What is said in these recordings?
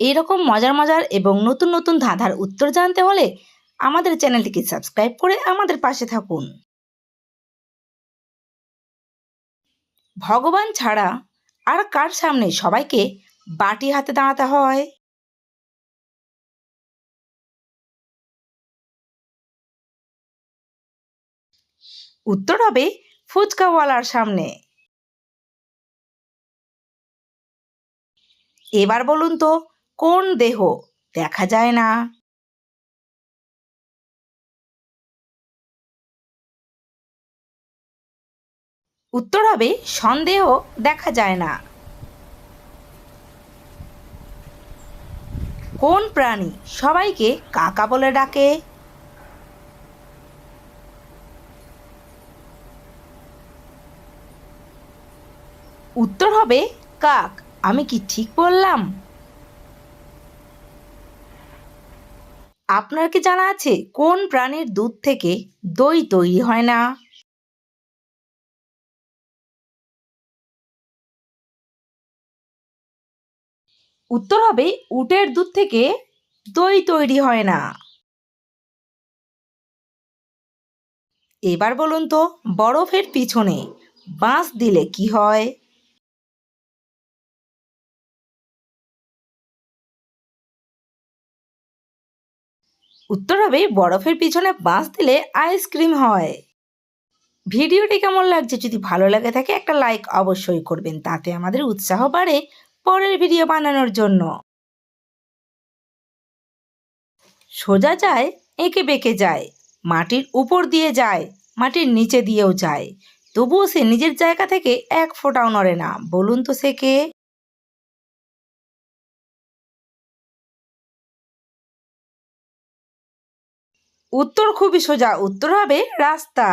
এইরকম মজার মজার এবং নতুন নতুন ধাঁধার উত্তর জানতে হলে আমাদের চ্যানেলটিকে সাবস্ক্রাইব করে আমাদের পাশে থাকুন। ভগবান ছাড়া আর কার সামনে সবাইকে বাটি হাতে দাঁড়াতে হয়? উত্তর হবে ফুচকাওয়ালার সামনে। এবার বলুন তো কোন দেহ? দেখা যায় না। উত্তর হবে, সন্দেহ দেখা যায় না। কোন প্রাণী সবাইকে কাকা বলে ডাকে? উত্তর হবে, কাক। আমি কি ঠিক বললাম? আপনার কি জানা আছে কোন প্রাণীর দুধ থেকে দই তৈরি হয় না? উত্তর হবে উটের দুধ থেকে দই তৈরি হয় না। এবার বলুন তো বরফের পিছনে বাঁশ দিলে কি হয়? উত্তর হবে, বরফের পিছনে বাঁশ দিলে আইসক্রিম হয়। ভিডিওটি কেমন লাগছে যদি ভালো লাগে থাকে, একটা লাইক অবশ্যই করবেন, তাতে আমাদের উৎসাহ বাড়ে পরের ভিডিও বানানোর জন্য। সোজা যায়, এঁকে বেঁকে যায়, মাটির উপর দিয়ে যায়, মাটির নিচে দিয়েও যায়। তবুও সে নিজের জায়গা থেকে এক ফোঁটাও নড়ে না। বলুন তো সে কে? উত্তর খুবই সোজা, উত্তর হবে রাস্তা।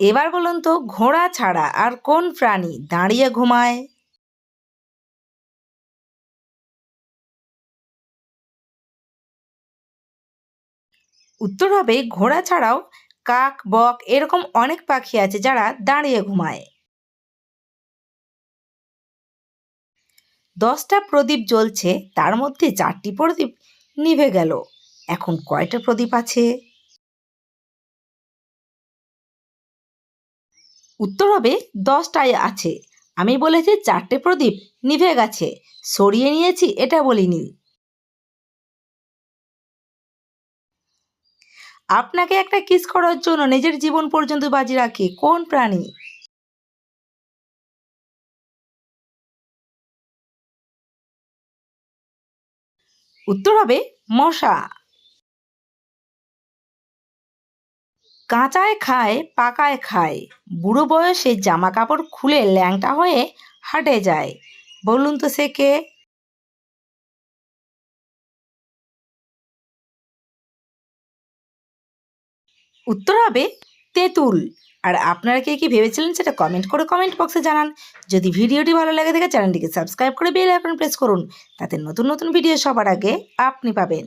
এবার বলুন তো, ঘোড়া ছাড়া আর কোন প্রাণী দাঁড়িয়ে ঘুমায়? উত্তর হবে ঘোড়া ছাড়াও কাক, বক এরকম অনেক পাখি আছে যারা দাঁড়িয়ে ঘুমায়। দশটা প্রদীপ জ্বলছে, তার মধ্যে চারটি প্রদীপ নিভে গেল। এখন কয়টা প্রদীপ আছে? উত্তর হবে দশটায় আছে। আমি বলেছি চারটে প্রদীপ নিভে গেছে। সরিয়ে নিয়েছি, এটা বলিনি। আপনাকে একটা কিস করার জন্য নিজের জীবন পর্যন্ত বাজি রাখে। কোন প্রাণী? উত্তর হবে মশা। কাঁচায় খায়, পাকায় খায়। বুড়ো বয়সে জামা কাপড় খুলে ল্যাংটা হয়ে হাটে যায়। বলুন তো সে কে? উত্তর হবে তেঁতুল। আর আপনারা কে কি ভেবেছিলেন সেটা কমেন্ট করে কমেন্ট বক্সে জানান। যদি ভিডিওটি ভালো লাগে থাকে চ্যানেলটিকে সাবস্ক্রাইব করে বেল আইকন প্রেস করুন। তাতে নতুন নতুন ভিডিও সবার আগে আপনি পাবেন।